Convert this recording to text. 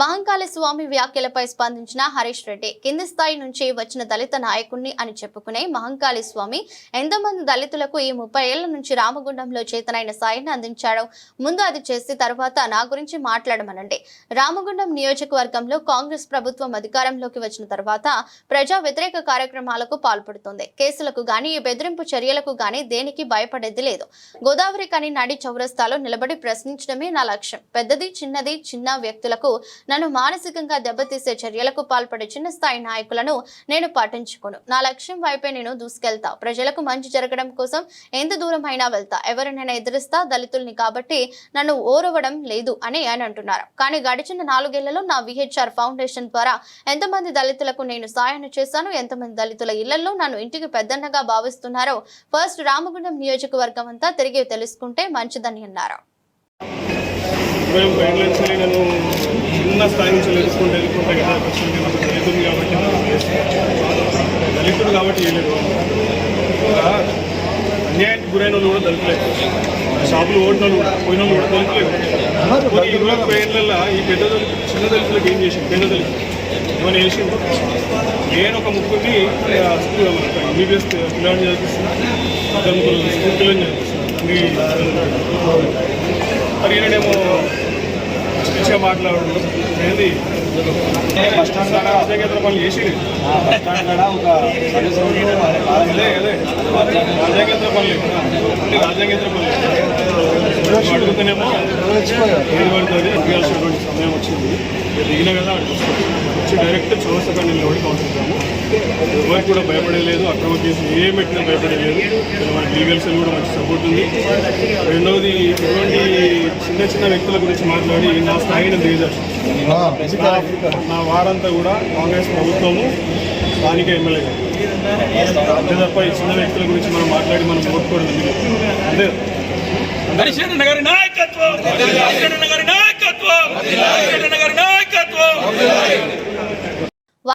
మహంకాళి స్వామి వ్యాఖ్యలపై స్పందించిన హరీష్ రెడ్డి కింది స్థాయి నుంచి వచ్చిన దళిత నాయకుణ్ణి అని చెప్పుకునే మహంకాళి స్వామి ఎంతమంది దళితులకు ఈ ముప్పై ఏళ్ళ నుంచి రామగుండంలో చేతనైన సాయాన్ని అందించాడు. ముందు అది చేసి తర్వాత నా గురించి మాట్లాడమనండి. రామగుండం నియోజకవర్గంలో కాంగ్రెస్ ప్రభుత్వం అధికారంలోకి వచ్చిన తర్వాత ప్రజా వ్యతిరేక కార్యక్రమాలకు పాల్పడుతుంది. కేసులకు గాని బెదిరింపు చర్యలకు గాని దేనికి భయపడేది లేదు. గోదావరి కని నడి చౌరస్తాలో నిలబడి ప్రశ్నించడమే నా లక్ష్యం. పెద్దది చిన్నది చిన్న వ్యక్తులకు నన్ను మానసికంగా దెబ్బతీసే చర్యలకు పాల్పడే చిన్న స్థాయి నాయకులను నేను పాటించుకోను. నా లక్ష్యం వైపే నేను దూసుకెళ్తా. ప్రజలకు మంచి జరగడం కోసం ఎంత దూరం అయినా వెళ్తా. ఎవరినైనా ఎదురిస్తా దళితుల్ని కాబట్టి నన్ను ఓరవడం లేదు అని ఆయన అంటున్నారు. కానీ గడిచిన నాలుగేళ్ళలో నా విహెచ్ఆర్ ఫౌండేషన్ ద్వారా ఎంతమంది దళితులకు నేను సాయాన్ని చేశాను ఎంతమంది దళితుల ఇళ్ళలో నన్ను ఇంటికి పెద్దన్నగా భావిస్తున్నారో ఫస్ట్ రామగుండం నియోజకవర్గం అంతా తిరిగి తెలుసుకుంటే మంచిదని అన్నారు. మేము ముప్పై నుంచి నేను చిన్న స్థాయి నుంచి తెలుసుకుంటూ వెళ్ళిపోతే కదా వచ్చింది. నేను దళితుడు కాబట్టి దళితుడు కాబట్టి చేయలేదు. అన్యాయానికి గురైన వాళ్ళు కూడా దళితులేదు షాపులు ఓడిన వాళ్ళు కూడా పోయిన వాళ్ళు కూడా దళితులేదు కొన్ని ఇరవై ఒక్క ఏళ్ళల్లో ఈ పెద్ద దళితులు చిన్న దళితులకు ఏం చేసింది పెద్ద దళితులు. ఏమైనా చేసిండు? నేను ఒక ముగ్గురిని స్కూల్ ఎంబీబీఎస్ పిల్లలు చదివిస్తున్నా స్కూల్ పిల్లలు చదివిస్తున్నా మరి ఈయనేమో మంచిగా మాట్లాడు. ఏది? బస్ స్టాండ్ కాడ రాజకీయ పనులు చేసి బస్ స్టాండ్ కాడ ఒక అది కాదు. అదే అదే. పనులు. నువ్వు అడుగుతానేమో ఏది పడుతుంది? దిగాల్సినటువంటి సమయం వచ్చింది. దిగిన కదా వచ్చి డైరెక్ట్ చౌరస్తగా నిలబడి కౌన్సిల్తాము ఎవరికి కూడా భయపడలేదు. అక్రమ కేసు ఏం పెట్టినా భయపడలేదు. మన లీగల్ సెల్ కూడా మంచి సపోర్ట్ ఉంది. రెండవది ఇటువంటి చిన్న చిన్న వ్యక్తుల గురించి మాట్లాడి నా స్థాయిని దిగజారు నా వారంతా కూడా కాంగ్రెస్ ప్రభుత్వము స్థానిక ఎమ్మెల్యే అంతే తప్ప ఈ చిన్న వ్యక్తుల గురించి మనం మాట్లాడి మనం ఓట్టుకోవడం ఎందుకు? అంతే. హరిశరణ గారి నాయకత్వం! హరిశరణ గారి నాయకత్వం!